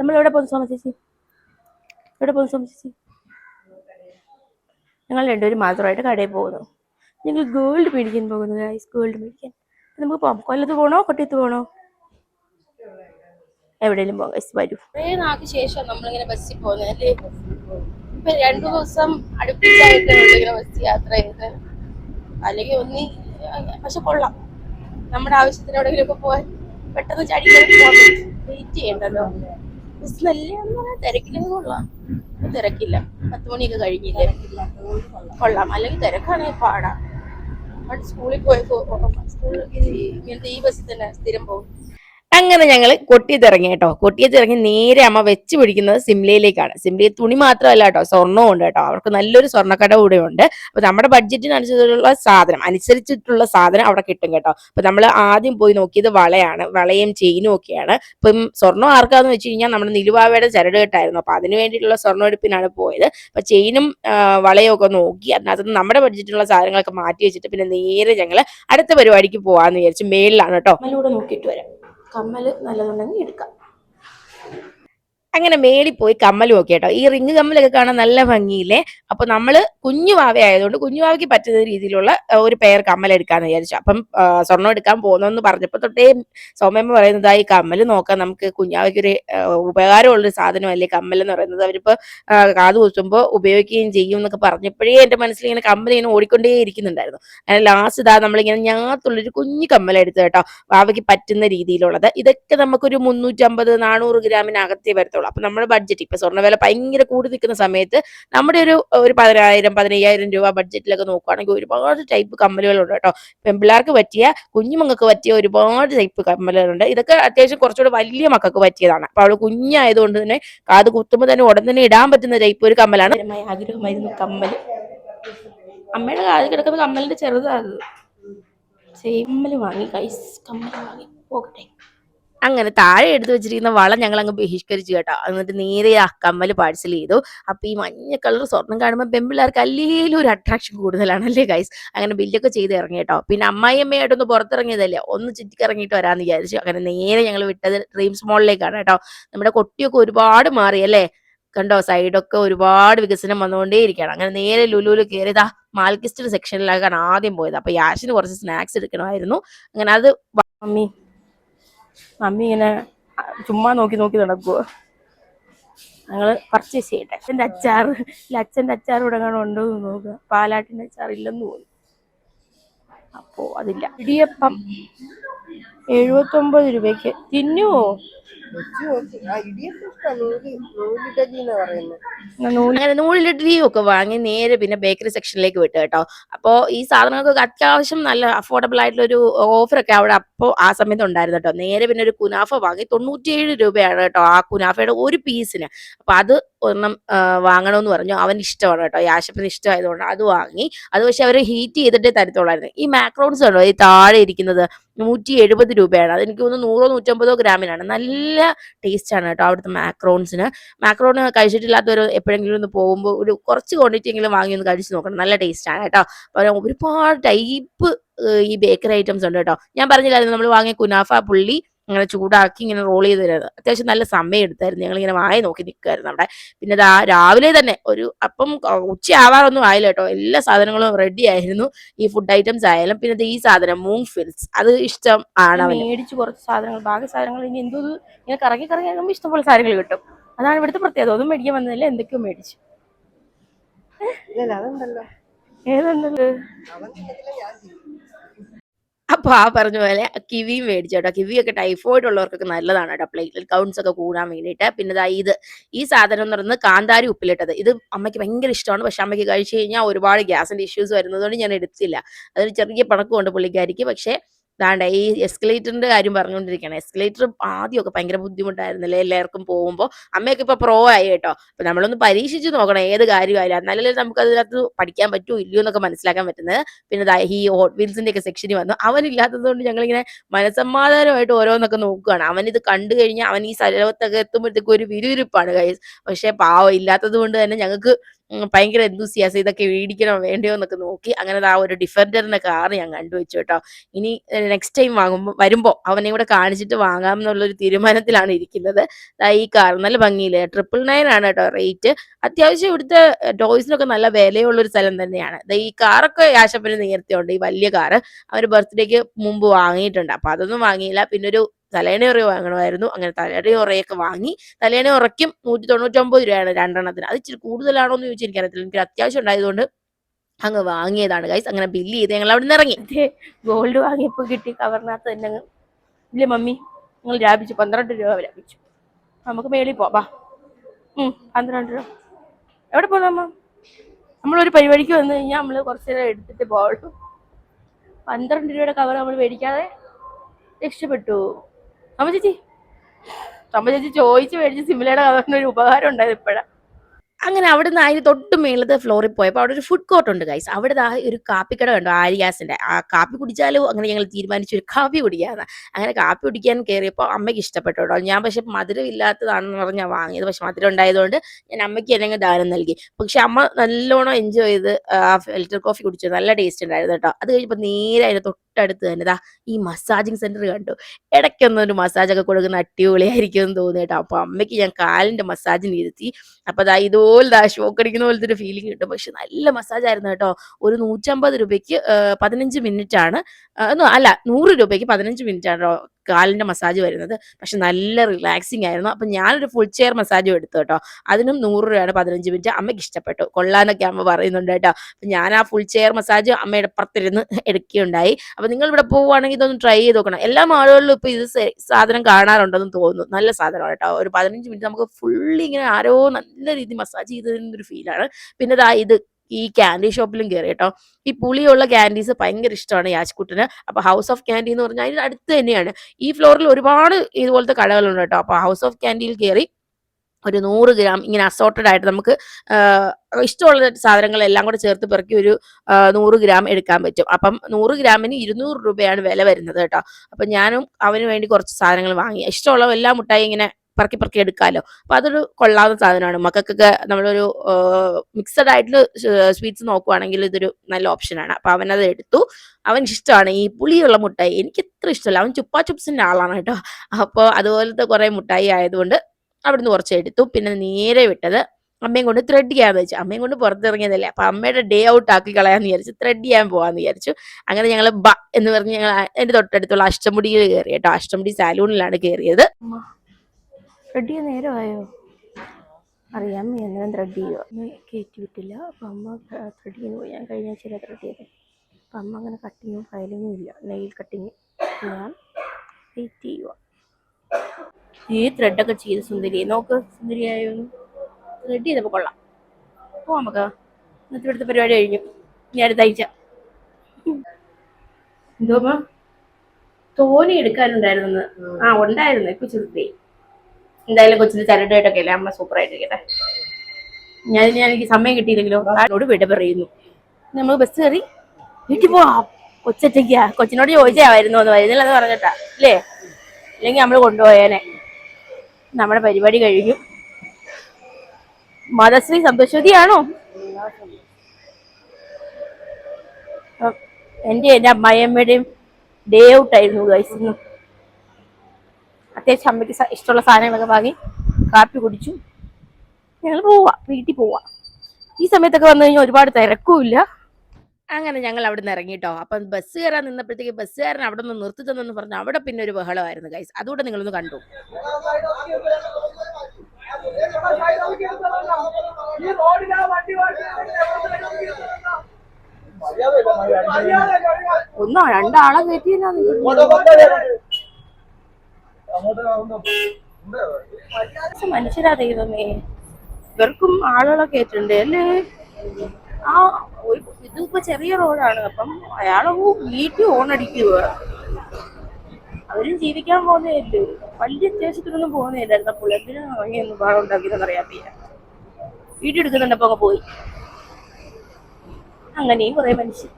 നമ്മൾ എവിടെ പോകുന്നു സോമ ചേച്ചി? എവിടെ പോകുന്നു സോമ ചേച്ചി? ഞങ്ങൾ രണ്ടുപേരും മാത്രമായിട്ട് കടയിൽ പോകുന്നു. ഞങ്ങൾ ഗോൾഡ് മേടിക്കാൻ പോകുന്നു ഗൈസ് ഗോൾഡ് മേടിക്കാൻ. നമുക്ക് പോകാം കൊല്ലത്ത് പോകണോ കൊട്ടിയത്ത് പോകണോ എവിടെയെങ്കിലും പോകാം ഗൈസ് വരൂ. കുറേ നാൾക്ക് ശേഷം നമ്മളിങ്ങനെ ബസ്സിൽ പോകുന്നത് ഇപ്പൊ രണ്ടു ദിവസം അടുപ്പിച്ചായിട്ട് ഇങ്ങനെ ബസ് യാത്ര ചെയ്ത് അല്ലെങ്കിൽ ഒന്നി പക്ഷെ കൊള്ളാം. നമ്മുടെ ആവശ്യത്തിന് എവിടെയെങ്കിലും ഒക്കെ പോകാൻ പെട്ടെന്ന് ചടി പോകാൻ വെയിറ്റ് ചെയ്യണ്ടല്ലോ. ബസ് നല്ല തിരക്കില്ലെങ്കിൽ കൊള്ളാം. തിരക്കില്ല. പത്ത് മണിയൊക്കെ കഴിഞ്ഞില്ലേ? കൊള്ളാം. അല്ലെങ്കിൽ തിരക്കാണെങ്കിൽ പാടാം. പണ്ട് സ്കൂളിൽ പോയപ്പോ സ്കൂളിൽ ഇങ്ങനത്തെ ഈ ബസ്സിൽ തന്നെ സ്ഥിരം പോകും. അങ്ങനെ ഞങ്ങൾ കൊട്ടിയത്തിറങ്ങി കേട്ടോ. കൊട്ടിയത്തിറങ്ങി നേരെ അമ്മ വെച്ച് പിടിക്കുന്നത് സിംലയിലേക്കാണ്. സിംലയിൽ തുണി മാത്രമല്ല കേട്ടോ സ്വർണവും ഉണ്ട് കേട്ടോ. അവർക്ക് നല്ലൊരു സ്വർണക്കട കൂടെ ഉണ്ട്. അപ്പൊ നമ്മുടെ ബഡ്ജറ്റിനനുസരിച്ചുള്ള സാധനം അനുസരിച്ചിട്ടുള്ള സാധനം അവിടെ കിട്ടും കേട്ടോ. അപ്പൊ നമ്മൾ ആദ്യം പോയി നോക്കിയത് വളയാണ് വളയും ചെയിനും ഒക്കെയാണ്. ഇപ്പം സ്വർണം ആർക്കാന്ന് വെച്ച് കഴിഞ്ഞാൽ നമ്മുടെ നിലുവാവയുടെ ചരട് കെട്ടായിരുന്നു അപ്പൊ അതിന് വേണ്ടിയിട്ടുള്ള സ്വർണമെടുപ്പിനാണ് പോയത്. അപ്പൊ ചെയിനും വളയും ഒക്കെ നോക്കി അതിനകത്ത് നമ്മുടെ ബഡ്ജറ്റിനുള്ള സാധനങ്ങളൊക്കെ മാറ്റി വെച്ചിട്ട് പിന്നെ നേരെ ഞങ്ങൾ അടുത്ത പരിപാടിക്ക് പോവാന്ന് വിചാരിച്ചു മേളിലാണ് കേട്ടോ. നോക്കിയിട്ട് വരാം. കമ്മൽ നല്ലതുണ്ടെങ്കിൽ എടുക്കാം. അങ്ങനെ മേളിൽ പോയി കമ്മൽ നോക്കി കേട്ടോ ഈ റിങ് കമ്മലൊക്കെ കാണാൻ നല്ല ഭംഗിയില്ലേ? അപ്പൊ നമ്മൾ കുഞ്ഞു വാവ ആയതുകൊണ്ട് കുഞ്ഞു വാവയ്ക്ക് പറ്റുന്ന രീതിയിലുള്ള ഒരു പെയർ കമ്മൽ എടുക്കാന്ന് വിചാരിച്ചു. അപ്പം സ്വർണം എടുക്കാൻ പോകുന്നെന്ന് പറഞ്ഞപ്പോ തൊട്ടേ സോമയമ്മ പറയുന്നത് ഈ കമ്മൽ നോക്കാം. നമുക്ക് കുഞ്ഞാവയ്ക്ക് ഒരു ഉപകാരമുള്ളൊരു സാധനമല്ലേ കമ്മൽ എന്ന് പറയുന്നത്. അവരിപ്പോ കാത് കുത്തുമ്പോൾ ഉപയോഗിക്കുകയും ചെയ്യും എന്നൊക്കെ പറഞ്ഞപ്പോഴേ എന്റെ മനസ്സിൽ ഇങ്ങനെ കമ്മൽ ഇങ്ങനെ ഓടിക്കൊണ്ടേ ഇരിക്കുന്നുണ്ടായിരുന്നു. അങ്ങനെ ലാസ്റ്റ് ഇതാ നമ്മളിങ്ങനെ ഞാത്തുള്ളൊരു കുഞ്ഞു കമ്മൽ എടുത്തു കേട്ടോ വാവയ്ക്ക് പറ്റുന്ന രീതിയിലുള്ളത്. ഇതൊക്കെ നമുക്കൊരു മുന്നൂറ്റമ്പത് നാനൂറ് ഗ്രാമിനകത്തേ വരത്തുള്ളൂ. അപ്പൊ നമ്മുടെ ബഡ്ജറ്റ് ഇപ്പൊ സ്വർണവില ഭയങ്കര കൂടി നിൽക്കുന്ന സമയത്ത് നമ്മുടെ ഒരു ഒരു പതിനായിരം പതിനയ്യായിരം രൂപ ബഡ്ജറ്റിലൊക്കെ നോക്കുകയാണെങ്കിൽ ഒരുപാട് ടൈപ്പ് കമ്മലുകളുണ്ട് കേട്ടോ. പെൺപിള്ളേർക്ക് പറ്റിയ കുഞ്ഞുമക്കൾക്ക് പറ്റിയ ഒരുപാട് ടൈപ്പ് കമ്മലുകളുണ്ട്. ഇതൊക്കെ അത്യാവശ്യം കുറച്ചുകൂടെ വലിയ മക്കൾക്ക് പറ്റിയതാണ്. അപ്പൊ അവൾ കുഞ്ഞായതുകൊണ്ട് തന്നെ കാത് കുത്തുമ്പോൾ തന്നെ ഉടൻ തന്നെ ഇടാൻ പറ്റുന്ന ടൈപ്പ് ഒരു കമ്മലാണ്. ആഗ്രഹമായിരുന്നു കമ്മൽ അമ്മയുടെ കാതിൽ കിടക്കുന്ന കമ്മലിന്റെ ചെറുതാണ് വാങ്ങി കമ്മൽ വാങ്ങി. പോകട്ടെ. അങ്ങനെ താഴെ എടുത്തു വെച്ചിരിക്കുന്ന വളം ഞങ്ങൾ അങ്ങ് ബഹിഷ്കരിച്ചു കേട്ടോ. എന്നിട്ട് നേരെ ആ കമ്മൽ പാഴ്സൽ ചെയ്തു. അപ്പൊ ഈ മഞ്ഞ കളർ സ്വർണം കാണുമ്പോൾ പെമ്പിള്ളേർക്ക് അല്ലേലും ഒരു അട്രാക്ഷൻ കൂടുതലാണ് അല്ലേ ഗൈസ് അങ്ങനെ ബില്ലൊക്കെ ചെയ്ത് ഇറങ്ങി കേട്ടോ. പിന്നെ അമ്മായി അമ്മയായിട്ടൊന്ന് പുറത്തിറങ്ങിയതല്ലേ? ഒന്ന് ചുറ്റിക്കിറങ്ങിയിട്ട് വരാന്ന് വിചാരിച്ചു. അങ്ങനെ നേരെ ഞങ്ങൾ വിട്ടത് ഡ്രീംസ് മോളിലേക്കാണ് കേട്ടോ. നമ്മുടെ കൊട്ടിയൊക്കെ ഒരുപാട് മാറി അല്ലേ? കണ്ടോ? സൈഡൊക്കെ ഒരുപാട് വികസനം വന്നുകൊണ്ടേ ഇരിക്കണം അങ്ങനെ നേരെ ലുലുലു കയറിയതാ മാൽക്കിസ്റ്റർ സെക്ഷനിലേക്കാണ് ആദ്യം പോയത്. അപ്പൊ യാഷിന് കുറച്ച് സ്നാക്സ് എടുക്കണമായിരുന്നു. അങ്ങനെ അത് മമ്മി മമ്മി ഇങ്ങനെ ചുമ്മാ നോക്കി നോക്കി നടക്കുക ഞങ്ങൾ പർച്ചേസ് ചെയ്യട്ടെ. അച്ഛന്റെ അച്ചാർ ഇല്ല അച്ഛന്റെ അച്ചാർ ഇവിടെ കാണാൻ ഉണ്ടോ എന്ന് നോക്കുക. പാലാട്ടിന്റെ അച്ചാർ ഇല്ലെന്ന് തോന്നുന്നു. അപ്പോ അതില്ല. ഇടിയപ്പം എഴുപത്തൊമ്പത് രൂപയ്ക്ക്. തിന്നുവോ? അങ്ങനെ നൂലിലിഡ്ഡലിയും ഒക്കെ വാങ്ങി നേരെ പിന്നെ ബേക്കറി സെക്ഷനിലേക്ക് വിട്ടു കേട്ടോ. അപ്പോൾ ഈ സാധനങ്ങൾക്കൊക്കെ അത്യാവശ്യം നല്ല അഫോർഡബിൾ ആയിട്ടുള്ള ഒരു ഓഫറൊക്കെ അവിടെ അപ്പോൾ ആ സമയത്ത് ഉണ്ടായിരുന്നു കേട്ടോ. നേരെ പിന്നെ ഒരു കുനാഫ വാങ്ങി. തൊണ്ണൂറ്റിയേഴ് രൂപയാണ് കേട്ടോ ആ കുനാഫയുടെ ഒരു പീസിന്. അപ്പൊ അത് ഒരെണ്ണം വാങ്ങണമെന്ന് പറഞ്ഞു. അവൻ ഇഷ്ടമാണ് കേട്ടോ. യാശപ്പിന് ഇഷ്ടമായതുകൊണ്ട് അത് വാങ്ങി. അത് പക്ഷെ അവർ ഹീറ്റ് ചെയ്തിട്ടേ തരത്തുള്ളായിരുന്നു. ഈ മാക്രോൺസ് ഉണ്ടോ ഈ താഴെ ഇരിക്കുന്നത് നൂറ്റി എഴുപത് രൂപയാണ് അതെനിക്ക് തോന്നുന്നു നൂറോ നൂറ്റമ്പതോ ഗ്രാമിനാണ്. നല്ല ടേസ്റ്റ് ആണ് കേട്ടോ അവിടുത്തെ മാക്രോൺസിന് മാക്രോൺ കഴിച്ചിട്ടില്ലാത്തവർ എപ്പോഴെങ്കിലും ഒന്ന് പോകുമ്പോൾ ഒരു കുറച്ച് ക്വാണ്ടിറ്റി എങ്കിലും വാങ്ങി ഒന്ന് കഴിച്ച് നോക്കണം. നല്ല ടേസ്റ്റാണ് കേട്ടോ. ഒരുപാട് ടൈപ്പ് ഈ ബേക്കറി ഐറ്റംസ് ഉണ്ട് കേട്ടോ. ഞാൻ പറഞ്ഞില്ലായിരുന്നു നമ്മൾ വാങ്ങിയ കുനാഫ പുള്ളി ഇങ്ങനെ ചൂടാക്കി ഇങ്ങനെ റോൾ ചെയ്ത് തരുന്നത് അത്യാവശ്യം നല്ല സമയം എടുത്തായിരുന്നു. ഞങ്ങൾ ഇങ്ങനെ വായ നോക്കി നിൽക്കുമായിരുന്നു അവിടെ. പിന്നെ ദാ രാവിലെ തന്നെ ഒരു അപ്പം ഉച്ച ആവാറൊന്നും ആയില്ല കേട്ടോ. എല്ലാ സാധനങ്ങളും റെഡി ആയിരുന്നു. ഈ ഫുഡ് ഐറ്റംസ് ആയാലും. പിന്നെ ദേ ഈ സാധനം മൂങ് ഫിൽസ് അത് ഇഷ്ടം ആണ് മേടിച്ച് കുറച്ച് സാധനങ്ങൾ ബാക്കി സാധനങ്ങൾ ഇനി എന്തോ ഇങ്ങനെ കറങ്ങി കറങ്ങി ആകുമ്പോൾ ഇഷ്ടംപോലെ സാധനങ്ങൾ കിട്ടും. അതാണ് ഇവിടുത്തെ പ്രത്യേകത. ഒന്നും മേടിക്കാൻ വന്നതല്ല? എന്തൊക്കെയോ മേടിച്ചു. ഏതുണ്ടല്ലോ? അപ്പൊ ആ പറഞ്ഞ പോലെ കിവിയും മേടിച്ചു കേട്ടോ. കിവിയൊക്കെ ടൈഫോയിഡ് ഉള്ളവർക്കൊക്കെ നല്ലതാണ് കേട്ടോ. പ്ലേറ്റ്ലെറ്റ് കൗണ്ട്സ് ഒക്കെ കൂടാൻ വേണ്ടിയിട്ട്. പിന്നെ ഇതാ ഇത് ഈ സാധനം എന്ന് പറയുന്നത് കാന്താരി ഉപ്പിലിട്ടത്. ഇത് അമ്മയ്ക്ക് ഭയങ്കര ഇഷ്ടമാണ്. പക്ഷെ അമ്മയ്ക്ക് കഴിച്ചു കഴിഞ്ഞാൽ ഒരുപാട് ഗ്യാസിന്റെ ഇഷ്യൂസ് വരുന്നതുകൊണ്ട് ഞാൻ എടുത്തില്ല. അതൊരു ചെറിയ പണക്കമുണ്ട് പുള്ളിക്കാരിക്ക്. പക്ഷെ ദാണ്ട ഈ എസ്കലേറ്ററിന്റെ കാര്യം പറഞ്ഞുകൊണ്ടിരിക്കുകയാണ് എസ്കലേറ്റർ ആദ്യമൊക്കെ ഭയങ്കര ബുദ്ധിമുട്ടായിരുന്നല്ലേ എല്ലാവർക്കും പോകുമ്പോൾ അമ്മയൊക്കെ ഇപ്പൊ പ്രോ ആയി കേട്ടോ. അപ്പൊ നമ്മളൊന്ന് പരീക്ഷിച്ച് നോക്കണം ഏത് കാര്യമായാലും. എന്നാലല്ലേ നമുക്ക് അതിനകത്ത് പഠിക്കാൻ പറ്റുമോ ഇല്ലയോ എന്നൊക്കെ മനസ്സിലാക്കാൻ പറ്റുന്നത്. പിന്നെ ഈ ഹോട്ട് വീൽസിന്റെ ഒക്കെ സെക്ഷനിൽ വന്നു. അവനില്ലാത്തത് കൊണ്ട് ഞങ്ങളിങ്ങനെ മനസമാധാനമായിട്ട് ഓരോന്നൊക്കെ നോക്കുകയാണ്. അവൻ ഇത് കണ്ടു കഴിഞ്ഞാൽ അവൻ ഈ സ്ഥലത്തൊക്കെ എത്തുമ്പോഴത്തേക്കും ഒരു വിരുവിരിപ്പാണ് കൈ പക്ഷെ പാവം ഇല്ലാത്തത് കൊണ്ട് തന്നെ ഞങ്ങൾക്ക് ഭയങ്കര എന്തൂസിയാസ് ഇതൊക്കെ മേടിക്കണോ വേണ്ടയോ എന്നൊക്കെ നോക്കി അങ്ങനെ ആ ഒരു ഡിഫൻഡറിന്റെ കാർ ഞാൻ കണ്ടുവച്ചു കേട്ടോ. ഇനി നെക്സ്റ്റ് ടൈം വാങ്ങുമ്പോൾ വരുമ്പോൾ അവനെ കൂടെ കാണിച്ചിട്ട് വാങ്ങാം എന്നുള്ളൊരു തീരുമാനത്തിലാണ് ഇരിക്കുന്നത്. ഈ കാർ നല്ല ഭംഗിയില്ല? ട്രിപ്പിൾ നയൻ ആണ് കേട്ടോ റേറ്റ് അത്യാവശ്യം ഇവിടുത്തെ ടോയ്സിനൊക്കെ നല്ല വിലയുള്ള ഒരു സ്ഥലം തന്നെയാണ്. ഈ കാറൊക്കെ ആശപ്പന് നേരത്തെ ഉണ്ട് ഈ വലിയ കാറ് അവർ ബർത്ത്ഡേക്ക് മുമ്പ് വാങ്ങിയിട്ടുണ്ട്. അപ്പൊ അതൊന്നും വാങ്ങിയില്ല. പിന്നെ ഒരു തലേണ ഉറ വാങ്ങണമായിരുന്നു. അങ്ങനെ തലേണ ഉറയൊക്കെ വാങ്ങി തലേണ ഉറയ്ക്കും നൂറ്റി തൊണ്ണൂറ്റൊമ്പത് രൂപയാണ് രണ്ടെണ്ണത്തിന്. അത് ഇച്ചിരി കൂടുതലാണോ എന്ന് ചോദിച്ചാൽ എനിക്കറിയത്തില്ല എനിക്ക് അത്യാവശ്യം ഉണ്ടായതുകൊണ്ട് അങ്ങ് വാങ്ങിയതാണ്. ഗൈസ് അങ്ങനെ ബില്ല് ചെയ്ത് ഞങ്ങൾ അവിടെ നിന്ന് ഇറങ്ങി ഗോൾഡ് വാങ്ങിയപ്പോൾ കിട്ടി കവറിനകത്ത് തന്നെ ഇല്ല മമ്മി? നിങ്ങൾ ലാഭിച്ചു പന്ത്രണ്ട് രൂപ ലാഭിച്ചു. നമുക്ക് മേളിൽ പോവാ. പന്ത്രണ്ട് രൂപ. എവിടെ പോകാം നമ്മളൊരു പരിപാടിക്ക് വന്നു കഴിഞ്ഞാൽ നമ്മൾ കുറച്ച് നേരം എടുത്തിട്ട് പോവുള്ളൂ. പന്ത്രണ്ട് രൂപയുടെ കവർ നമ്മൾ മേടിക്കാതെ രക്ഷപ്പെട്ടു. അമ്മ ചേച്ചി. അമ്മ ചേച്ചി ചോദിച്ചു മേടിച്ച് സിമിലയുടെ കഥ ഒരു ഉപകാരം ഉണ്ടായത് ഇപ്പോഴാണ് അങ്ങനെ അവിടുന്ന് അതിന് തൊട്ട് മേളത്തെ ഫ്ലോറിൽ പോയപ്പോൾ അവിടെ ഒരു ഫുഡ് കോർട്ട് ഉണ്ട് ഗൈസ് അവിടെ ആ ഒരു കാപ്പിക്കട കണ്ടു? ആര്യാസിന്റെ. ആ കാപ്പി കുടിച്ചാലോ അങ്ങനെ ഞങ്ങൾ തീരുമാനിച്ചു ഒരു കാപ്പി കുടിക്കാന്ന്. അങ്ങനെ കാപ്പി കുടിക്കാൻ കയറിയപ്പോൾ അമ്മയ്ക്ക് ഇഷ്ടപ്പെട്ടു കേട്ടോ. ഞാൻ പക്ഷെ മധുരം ഇല്ലാത്തതാണെന്ന് പറഞ്ഞാൽ വാങ്ങിയത്. പക്ഷെ മധുരം ഉണ്ടായതുകൊണ്ട് ഞാൻ അമ്മയ്ക്ക് എന്നെ ദാനം നൽകി. പക്ഷെ അമ്മ നല്ലോണം എൻജോയ് ചെയ്ത് ആ ഫിൽറ്റർ കോഫി കുടിച്ചു. നല്ല ടേസ്റ്റ് ഉണ്ടായിരുന്നു കേട്ടോ. അത് കഴിഞ്ഞപ്പോൾ നേരെ അതിന് തൊട്ടടുത്ത് തന്നെ. ദാ ഈ മസാജിങ് സെന്റർ കണ്ടു. ഇടയ്ക്കൊന്നും ഒരു മസാജ് ഒക്കെ കൊടുക്കുന്ന അടിപൊളിയായിരിക്കും എന്ന് തോന്നി കേട്ടോ. അപ്പൊ അമ്മയ്ക്ക് ഞാൻ കാലിന്റെ മസാജിന് ഇരുത്തി. അപ്പൊ ദാ ഇതുപോലെ ദാ ഷോക്ക് അടിക്കുന്ന പോലത്തെ ഒരു ഫീലിംഗ് കിട്ടും. പക്ഷെ നല്ല മസാജ് ആയിരുന്നു കേട്ടോ. ഒരു നൂറ്റമ്പത് രൂപയ്ക്ക് പതിനഞ്ച് മിനിറ്റ് ആണ്. അല്ല നൂറ് രൂപയ്ക്ക് പതിനഞ്ച് മിനിറ്റ് ആണ്. കാലിന്റെ മസാജ് വരുന്നത്. പക്ഷെ നല്ല റിലാക്സിങ് ആയിരുന്നു. അപ്പൊ ഞാനൊരു ഫുൾ ചെയർ മസാജും എടുത്തു കേട്ടോ. അതിനും നൂറ് രൂപയാണ് പതിനഞ്ച് മിനിറ്റ്. അമ്മയ്ക്ക് ഇഷ്ടപ്പെട്ടു. കൊള്ളാനൊക്കെ അമ്മ പറയുന്നുണ്ട് കേട്ടോ. അപ്പൊ ഞാൻ ആ ഫുൾ ചെയർ മസാജ് അമ്മയുടെ പുറത്തിരുന്ന് എടുക്കുകയുണ്ടായി. അപ്പൊ നിങ്ങൾ ഇവിടെ പോവുകയാണെങ്കിൽ ഇതൊന്ന് ട്രൈ ചെയ്ത് നോക്കണം. എല്ലാ മാളുകളിലും ഇപ്പൊ ഇത് സാധനം കാണാറുണ്ടെന്ന് തോന്നുന്നു. നല്ല സാധനമാണ് കേട്ടോ. ഒരു പതിനഞ്ച് മിനിറ്റ് നമുക്ക് ഫുള്ളി ഇങ്ങനെ ആരോ നല്ല രീതിയിൽ മസാജ് ചെയ്തതിന്റെ ഒരു ഫീലാണ് പിന്നെ ഇത് ഈ ക്യാൻഡി ഷോപ്പിലും കയറി കേട്ടോ. ഈ പുളിയുള്ള ക്യാൻഡീസ് ഭയങ്കര ഇഷ്ടമാണ് യാജ്കുട്ടിന്. അപ്പൊ ഹൗസ് ഓഫ് ക്യാൻഡി എന്ന് പറഞ്ഞാൽ അതിന്റെ അടുത്ത് തന്നെയാണ്. ഈ ഫ്ലോറിൽ ഒരുപാട് ഇതുപോലത്തെ കടകളുണ്ട് കേട്ടോ. അപ്പൊ ഹൗസ് ഓഫ് ക്യാൻഡിയിൽ കയറി ഒരു നൂറ് ഗ്രാം ഇങ്ങനെ അസോർട്ടഡ് ആയിട്ട് നമുക്ക് ഇഷ്ടമുള്ള സാധനങ്ങളെല്ലാം കൂടെ ചേർത്ത് പെറുക്കി ഒരു നൂറ് ഗ്രാം എടുക്കാൻ പറ്റും. അപ്പം നൂറ് ഗ്രാമിന് ഇരുന്നൂറ് രൂപയാണ് വില വരുന്നത് കേട്ടോ. അപ്പം ഞാനും അവന് വേണ്ടി കുറച്ച് സാധനങ്ങൾ വാങ്ങി. ഇഷ്ടമുള്ള എല്ലാ മുട്ടായി ഇങ്ങനെ പറക്കി പറക്കി എടുക്കാമല്ലോ അപ്പൊ അതൊരു കൊള്ളാവുന്ന സാധനമാണ്. മക്കൾക്കൊക്കെ നമ്മളൊരു മിക്സഡ് ആയിട്ടുള്ള സ്വീറ്റ്സ് നോക്കുവാണെങ്കിൽ ഇതൊരു നല്ല ഓപ്ഷനാണ് അപ്പൊ അവനത് എടുത്തു. അവൻ ഇഷ്ടമാണ്. ഈ പുളിയുള്ള മുട്ടായി എനിക്ക് ഇത്ര ഇഷ്ടമല്ല. അവൻ ചുപ്പാ ചുപ്സിന്റെ ആളാണ് കേട്ടോ. അപ്പോൾ അതുപോലത്തെ കുറെ മുട്ടായി ആയതുകൊണ്ട് അവിടുന്ന് കുറച്ച് എടുത്തു. പിന്നെ നേരെ വിട്ടത് അമ്മയും കൊണ്ട് ത്രെഡ് ചെയ്യാന്ന് വെച്ചു. അമ്മയും കൊണ്ട് പുറത്തിറങ്ങിയതല്ലേ. അപ്പൊ അമ്മയുടെ ഡേ ഔട്ട് ആക്കി കളയാന്ന് വിചാരിച്ചു. ത്രെഡ് ചെയ്യാൻ പോവാന്ന് വിചാരിച്ചു. അങ്ങനെ ഞങ്ങൾ ബ എന്ന് പറഞ്ഞ് ഞങ്ങൾ എന്റെ തൊട്ടടുത്തുള്ള അഷ്ടമുടിയിൽ കയറി കേട്ടോ. അഷ്ടമുടി സാലൂണിലാണ് കയറിയത് ചെയ്യാൻ നേരമായോ? അറിയാം എങ്ങനെ ത്രെഡ് ചെയ്യുക കയറ്റി വിട്ടില്ല. അപ്പം അമ്മ ത്രെഡ് ചെയ്യുന്നു പോയി. ഞാൻ കഴിഞ്ഞ ആഴ്ച ത്രെഡ് ചെയ്തത് അപ്പം അമ്മ അങ്ങനെ കട്ടിങ്ങും ഫയലിങ്ങും ഇല്ല. നെയിൽ കട്ടിങ് ഞാൻ വെയിറ്റ് ചെയ്യുക ഈ ത്രെഡൊക്കെ ചെയ്ത് സുന്ദരിയെ. നോക്ക് സുന്ദരിയായോ? ത്രെഡ് ചെയ്തപ്പോൾ കൊള്ളാം. പോവാം നമുക്ക്. ഇന്നത്തെ ഇവിടുത്തെ പരിപാടി കഴിഞ്ഞു. ഞാൻ അടുത്ത ആഴ്ച. എന്തോ? തോനെ എടുക്കാനുണ്ടായിരുന്നു ആ ഉണ്ടായിരുന്നു. ഇപ്പൊ ചെറുതേ എന്തായാലും കൊച്ചിന്റെ ചരടായിട്ടൊക്കെ അല്ലേ? അമ്മ സൂപ്പർ ആയിട്ടിരിക്കട്ടെ ഞാൻ ഞാൻ എനിക്ക് സമയം കിട്ടിയില്ലെങ്കിലോ? ആരോട് വിട പറയുന്നു. നമ്മൾ ബസ് കയറി വീട്ടിൽ പോവാം. കൊച്ചൊറ്റയ്ക്കാ കൊച്ചിനോട് ചോദിച്ചായിരുന്നു എന്ന് പറയുന്നില്ല അത് പറഞ്ഞിട്ടാ? അല്ലേ ഇല്ലെങ്കിൽ നമ്മൾ കൊണ്ടുപോയേനെ. നമ്മുടെ പരിപാടി കഴിഞ്ഞു. മതശ്രീ സന്തോഷവതിയാണോ? എന്റെ എന്റെ അമ്മായിയമ്മയുടെയും ഡേ ഔട്ട് ആയിരുന്നു ഗൈസ് ഇന്ന്. അത്യാവശ്യം അമ്മയ്ക്ക് ഇഷ്ടമുള്ള സാധനങ്ങളൊക്കെ വാങ്ങി കാപ്പി കുടിച്ചു. ഞങ്ങൾ പോവാ വീട്ടിൽ പോവാ. ഈ സമയത്തൊക്കെ വന്നു കഴിഞ്ഞാൽ ഒരുപാട് തിരക്കുമില്ല. അങ്ങനെ ഞങ്ങൾ അവിടെ നിന്ന് ഇറങ്ങിട്ടോ അപ്പം ബസ് കയറാൻ നിന്നപ്പോഴത്തേക്ക് ബസ്സുകാരൻ അവിടെ നിന്ന് നിർത്തി തന്നെന്ന് പറഞ്ഞു. അവിടെ പിന്നെ ഒരു ബഹളമായിരുന്നു ഗൈസ് അതുകൂടെ നിങ്ങളൊന്ന് കണ്ടു. ഒന്നോ രണ്ടാളെ കയറ്റിയെന്നാ മനുഷ്യരാ ദൈവമേ. ഇവർക്കും ആളുകളൊക്കെ ഏറ്റുണ്ട് അല്ലേ? ആ ഇതിപ്പോ ചെറിയ റോഡാണ് അപ്പം അയാളെ വീട്ടിൽ ഓണടിക്കുക അവരും ജീവിക്കാൻ പോകുന്നതല്ലേ വലിയ അത്യാവശ്യത്തിനൊന്നും പോകുന്നില്ലായിരുന്നു അപ്പോൾ എന്തിനാ വാങ്ങിയൊന്നും പാടം ഉണ്ടാക്കിയതെന്ന് അറിയാൻ വയ്യ. വീഡിയോ എടുക്കുന്നുണ്ടപ്പോ അങ്ങ് പോയി. അങ്ങനെയും കുറെ മനുഷ്യർ.